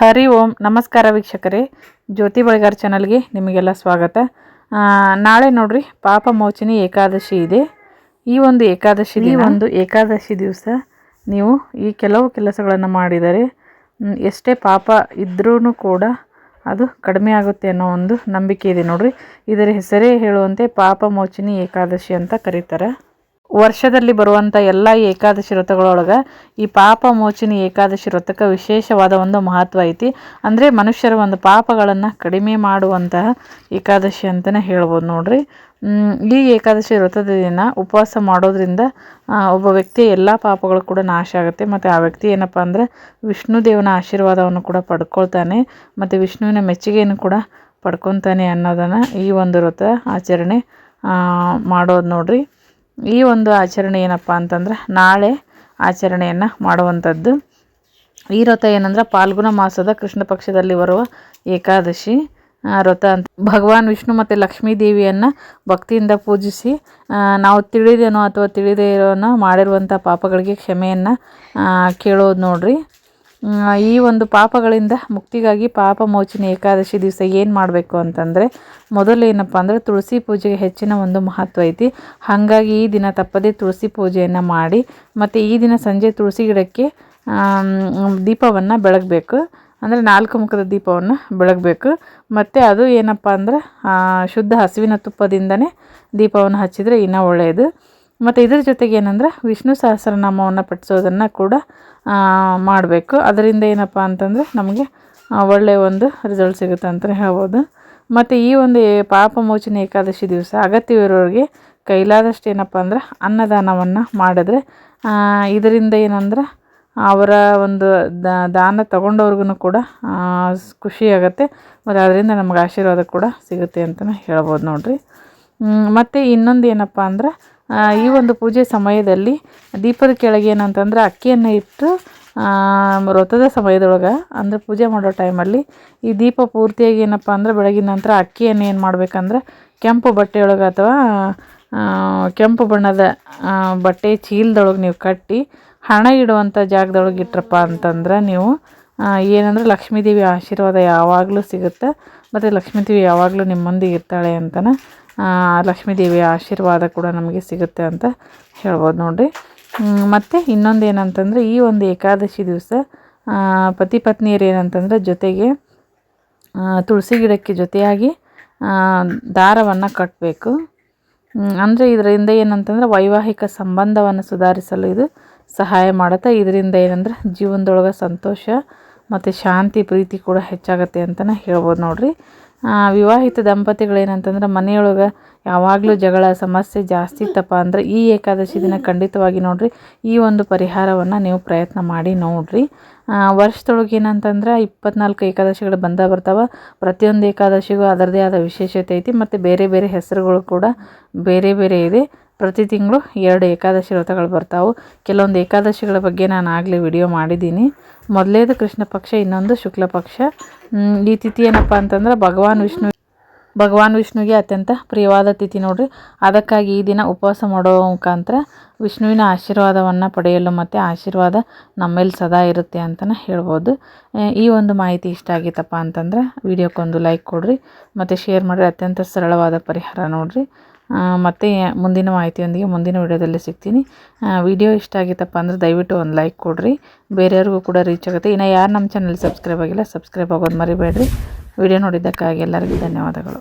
ಹರಿ ಓಂ ನಮಸ್ಕಾರ ವೀಕ್ಷಕರೇ. ಜ್ಯೋತಿ ಬಳಿಗಾರ್ ಚಾನಲ್ಗೆ ನಿಮಗೆಲ್ಲ ಸ್ವಾಗತ. ನಾಳೆ ನೋಡ್ರಿ ಪಾಪ ಮೋಚನಿ ಏಕಾದಶಿ ಇದೆ. ಈ ಒಂದು ಏಕಾದಶಿ ಈ ಒಂದು ಏಕಾದಶಿ ದಿವಸ ನೀವು ಈ ಕೆಲವು ಕೆಲಸಗಳನ್ನು ಮಾಡಿದರೆ ಎಷ್ಟೇ ಪಾಪ ಇದ್ರೂ ಕೂಡ ಅದು ಕಡಿಮೆ ಆಗುತ್ತೆ ಅನ್ನೋ ಒಂದು ನಂಬಿಕೆ ಇದೆ ನೋಡ್ರಿ. ಇದರ ಹೆಸರೇ ಹೇಳುವಂತೆ ಪಾಪ ಮೋಚನಿ ಏಕಾದಶಿ ಅಂತ ಕರೀತಾರೆ. ವರ್ಷದಲ್ಲಿ ಬರುವಂಥ ಎಲ್ಲ ಏಕಾದಶಿ ವ್ರತಗಳೊಳಗೆ ಈ ಪಾಪ ಮೋಚನೆ ಏಕಾದಶಿ ವ್ರತಕ್ಕೆ ವಿಶೇಷವಾದ ಒಂದು ಮಹತ್ವ ಐತಿ. ಅಂದರೆ ಮನುಷ್ಯರ ಒಂದು ಪಾಪಗಳನ್ನು ಕಡಿಮೆ ಮಾಡುವಂತಹ ಏಕಾದಶಿ ಅಂತಲೇ ಹೇಳ್ಬೋದು ನೋಡ್ರಿ. ಈ ಏಕಾದಶಿ ವ್ರತದ ದಿನ ಉಪವಾಸ ಮಾಡೋದ್ರಿಂದ ಒಬ್ಬ ವ್ಯಕ್ತಿಯ ಎಲ್ಲ ಪಾಪಗಳು ಕೂಡ ನಾಶ ಆಗುತ್ತೆ. ಮತ್ತು ಆ ವ್ಯಕ್ತಿ ಏನಪ್ಪ ಅಂದರೆ ವಿಷ್ಣು ದೇವನ ಆಶೀರ್ವಾದವನ್ನು ಕೂಡ ಪಡ್ಕೊಳ್ತಾನೆ. ಮತ್ತು ವಿಷ್ಣುವಿನ ಮೆಚ್ಚುಗೆಯನ್ನು ಕೂಡ ಪಡ್ಕೊತಾನೆ ಅನ್ನೋದನ್ನು ಈ ಒಂದು ವ್ರತ ಆಚರಣೆ ಮಾಡೋದು ನೋಡ್ರಿ. ಈ ಒಂದು ಆಚರಣೆ ಏನಪ್ಪ ಅಂತಂದ್ರೆ ನಾಳೆ ಆಚರಣೆಯನ್ನು ಮಾಡುವಂಥದ್ದು. ಈ ವ್ರತ ಏನಂದ್ರೆ ಪಾಲ್ಗುಣ ಮಾಸದ ಕೃಷ್ಣ ಪಕ್ಷದಲ್ಲಿ ಬರುವ ಏಕಾದಶಿ. ವ್ರತ ಅಂತ ಭಗವಾನ್ ವಿಷ್ಣು ಮತ್ತು ಲಕ್ಷ್ಮೀ ದೇವಿಯನ್ನು ಭಕ್ತಿಯಿಂದ ಪೂಜಿಸಿ ನಾವು ತಿಳಿದೇನೋ ಅಥವಾ ತಿಳಿದೇ ಇರೋನೋ ಮಾಡಿರುವಂಥ ಪಾಪಗಳಿಗೆ ಕ್ಷಮೆಯನ್ನು ಕೇಳೋದು ನೋಡ್ರಿ. ಈ ಒಂದು ಪಾಪಗಳಿಂದ ಮುಕ್ತಿಗಾಗಿ ಪಾಪ ಮೋಚನೆ ಏಕಾದಶಿ ದಿವಸ ಏನು ಮಾಡಬೇಕು ಅಂತಂದರೆ ಮೊದಲು ಏನಪ್ಪ ಅಂದರೆ ತುಳಸಿ ಪೂಜೆಗೆ ಹೆಚ್ಚಿನ ಒಂದು ಮಹತ್ವ ಐತಿ. ಹಾಗಾಗಿ ಈ ದಿನ ತಪ್ಪದೇ ತುಳಸಿ ಪೂಜೆಯನ್ನು ಮಾಡಿ, ಮತ್ತು ಈ ದಿನ ಸಂಜೆ ತುಳಸಿ ಗಿಡಕ್ಕೆ ದೀಪವನ್ನು ಬೆಳಗಬೇಕು. ಅಂದರೆ ನಾಲ್ಕು ಮುಖದ ದೀಪವನ್ನು ಬೆಳಗಬೇಕು. ಮತ್ತು ಅದು ಏನಪ್ಪ ಅಂದ್ರೆ ಶುದ್ಧ ಹಸುವಿನ ತುಪ್ಪದಿಂದನೇ ದೀಪವನ್ನು ಹಚ್ಚಿದರೆ ಇನ್ನೂ ಒಳ್ಳೆಯದು ಮತ್ತು ಇದ್ರ ಜೊತೆಗೆ ಏನಂದ್ರೆ ವಿಷ್ಣು ಸಹಸ್ರನಾಮವನ್ನು ಪಠಿಸೋದನ್ನು ಕೂಡ ಮಾಡಬೇಕು. ಅದರಿಂದ ಏನಪ್ಪ ಅಂತಂದರೆ ನಮಗೆ ಒಳ್ಳೆಯ ಒಂದು ರಿಸಲ್ಟ್ ಸಿಗುತ್ತೆ ಅಂತಲೇ ಹೇಳ್ಬೋದು. ಮತ್ತು ಈ ಒಂದು ಪಾಪಮೋಚನೆ ಪಾಪ ಮೋಚನೆ ಏಕಾದಶಿ ದಿವಸ ಅಗತ್ಯವಿರೋರಿಗೆ ಕೈಲಾದಷ್ಟು ಏನಪ್ಪ ಅಂದ್ರೆ ಅನ್ನದಾನವನ್ನು ಮಾಡಿದ್ರೆ ಇದರಿಂದ ಏನಂದ್ರೆ ಅವರ ಒಂದು ದಾನ ತಗೊಂಡವ್ರಿಗೂ ಕೂಡ ಖುಷಿ ಆಗುತ್ತೆ. ಮತ್ತು ಅದರಿಂದ ನಮ್ಗೆ ಆಶೀರ್ವಾದ ಕೂಡ ಸಿಗುತ್ತೆ ಅಂತಲೇ ಹೇಳ್ಬೋದು ನೋಡ್ರಿ. ಮತ್ತು ಇನ್ನೊಂದು ಏನಪ್ಪ ಅಂದ್ರೆ ಈ ಒಂದು ಪೂಜೆ ಸಮಯದಲ್ಲಿ ದೀಪದ ಕೆಳಗೆ ಏನಂತಂದ್ರೆ ಅಕ್ಕಿಯನ್ನು ಇಟ್ಟು ವ್ರತದ ಸಮಯದೊಳಗೆ, ಅಂದರೆ ಪೂಜೆ ಮಾಡೋ ಟೈಮಲ್ಲಿ ಈ ದೀಪ ಪೂರ್ತಿಯಾಗಿ ಏನಪ್ಪ ಅಂದ್ರೆ ಬೆಳಗಿನ ನಂತರ ಅಕ್ಕಿಯನ್ನು ಏನು ಮಾಡ್ಬೇಕಂದ್ರೆ ಕೆಂಪು ಬಟ್ಟೆಯೊಳಗೆ ಅಥವಾ ಕೆಂಪು ಬಣ್ಣದ ಬಟ್ಟೆ ಚೀಲದೊಳಗೆ ನೀವು ಕಟ್ಟಿ ಹಣ ಇಡುವಂಥ ಜಾಗದೊಳಗೆ ಇಟ್ರಪ್ಪ ಅಂತಂದ್ರೆ ನೀವು ಏನಂದರೆ ಲಕ್ಷ್ಮೀದೇವಿ ಆಶೀರ್ವಾದ ಯಾವಾಗಲೂ ಸಿಗುತ್ತೆ, ಮತ್ತು ಲಕ್ಷ್ಮೀದೇವಿ ಯಾವಾಗಲೂ ನಿಮ್ಮೊಂದಿಗೆ ಇರ್ತಾಳೆ ಅಂತಲೇ ಲಕ್ಷ್ಮೀದೇವಿಯ ಆಶೀರ್ವಾದ ಕೂಡ ನಮಗೆ ಸಿಗುತ್ತೆ ಅಂತ ಹೇಳ್ಬೋದು ನೋಡಿರಿ. ಮತ್ತು ಇನ್ನೊಂದು ಏನಂತಂದರೆ ಈ ಒಂದು ಏಕಾದಶಿ ದಿವಸ ಪತಿ ಪತ್ನಿಯರು ಏನಂತಂದರೆ ಜೊತೆಗೆ ತುಳಸಿ ಗಿಡಕ್ಕೆ ಜೊತೆಯಾಗಿ ದಾರವನ್ನು ಕಟ್ಟಬೇಕು ಅಂದರೆ ಇದರಿಂದ ಏನಂತಂದರೆ ವೈವಾಹಿಕ ಸಂಬಂಧವನ್ನು ಸುಧಾರಿಸಲು ಇದು ಸಹಾಯ ಮಾಡುತ್ತೆ. ಇದರಿಂದ ಏನಂದ್ರೆ ಜೀವನದೊಳಗೆ ಸಂತೋಷ ಮತ್ತು ಶಾಂತಿ, ಪ್ರೀತಿ ಕೂಡ ಹೆಚ್ಚಾಗತ್ತೆ ಅಂತಲೇ ಹೇಳ್ಬೋದು ನೋಡಿರಿ. ವಿವಾಹಿತ ದಂಪತಿಗಳು ಏನಂತಂದ್ರೆ ಮನೆಯೊಳಗೆ ಯಾವಾಗಲೂ ಜಗಳ, ಸಮಸ್ಯೆ ಜಾಸ್ತಿ ಇತ್ತಪ್ಪ ಅಂದರೆ ಈ ಏಕಾದಶಿ ದಿನ ಖಂಡಿತವಾಗಿ ನೋಡಿರಿ. ಈ ಒಂದು ಪರಿಹಾರವನ್ನು ನೀವು ಪ್ರಯತ್ನ ಮಾಡಿ ನೋಡ್ರಿ. ವರ್ಷದೊಳಗೆ ಏನಂತಂದ್ರೆ ಇಪ್ಪತ್ನಾಲ್ಕು ಏಕಾದಶಿಗಳು ಬಂದ ಬರ್ತಾವ. ಪ್ರತಿಯೊಂದು ಏಕಾದಶಿಗೂ ಅದರದೇ ಆದ ವಿಶೇಷತೆ ಐತಿ. ಮತ್ತು ಬೇರೆ ಬೇರೆ ಹೆಸರುಗಳು ಕೂಡ ಬೇರೆ ಬೇರೆ ಇದೆ. ಪ್ರತಿ ತಿಂಗಳು ಎರಡು ಏಕಾದಶಿ ವ್ರತಗಳು ಬರ್ತಾವೆ. ಕೆಲವೊಂದು ಏಕಾದಶಿಗಳ ಬಗ್ಗೆ ನಾನು ಆಗಲೇ ವಿಡಿಯೋ ಮಾಡಿದ್ದೀನಿ. ಮೊದಲೇದು ಕೃಷ್ಣ ಪಕ್ಷ, ಇನ್ನೊಂದು ಶುಕ್ಲ ಪಕ್ಷ. ಈ ತಿಥಿ ಏನಪ್ಪ ಅಂತಂದ್ರೆ ಭಗವಾನ್ ವಿಷ್ಣು, ಭಗವಾನ್ ವಿಷ್ಣುವಿಗೆ ಅತ್ಯಂತ ಪ್ರಿಯವಾದ ತಿಥಿ ನೋಡ್ರಿ. ಅದಕ್ಕಾಗಿ ಈ ದಿನ ಉಪವಾಸ ಮಾಡೋ ಮುಖಾಂತರ ವಿಷ್ಣುವಿನ ಆಶೀರ್ವಾದವನ್ನು ಪಡೆಯಲು ಮತ್ತು ಆಶೀರ್ವಾದ ನಮ್ಮೇಲೆ ಸದಾ ಇರುತ್ತೆ ಅಂತಲೇ ಹೇಳ್ಬೋದು. ಈ ಒಂದು ಮಾಹಿತಿ ಇಷ್ಟ ಆಗಿತ್ತಪ್ಪ ಅಂತಂದ್ರೆ ವಿಡಿಯೋಕ್ಕೊಂದು ಲೈಕ್ ಕೊಡಿರಿ. ಮತ್ತು ಶೇರ್ ಮಾಡಿರಿ, ಅತ್ಯಂತ ಸರಳವಾದ ಪರಿಹಾರ ನೋಡ್ರಿ. ಮತ್ತೆ ಮುಂದಿನ ಮಾಹಿತಿಯೊಂದಿಗೆ ಮುಂದಿನ ವಿಡಿಯೋದಲ್ಲಿ ಸಿಗ್ತೀನಿ. ವಿಡಿಯೋ ಇಷ್ಟ ಆಗಿತ್ತಪ್ಪ ಅಂದ್ರೆ ದಯವಿಟ್ಟು ಒಂದು ಲೈಕ್ ಕೊಡ್ರಿ. ಬೇರೆಯವ್ರಿಗೂ ಕೂಡ ರೀಚ್ ಆಗುತ್ತೆ. ಇನ್ನು ಯಾರು ನಮ್ಮ ಚಾನಲ್ ಸಬ್ಸ್ಕ್ರೈಬ್ ಆಗಿಲ್ಲ ಸಬ್ಸ್ಕ್ರೈಬ್ ಆಗೋದು ಮರಿಬೇಡ್ರಿ. ವಿಡಿಯೋ ನೋಡಿದ್ದಕ್ಕಾಗಿ ಎಲ್ಲರಿಗೂ ಧನ್ಯವಾದಗಳು.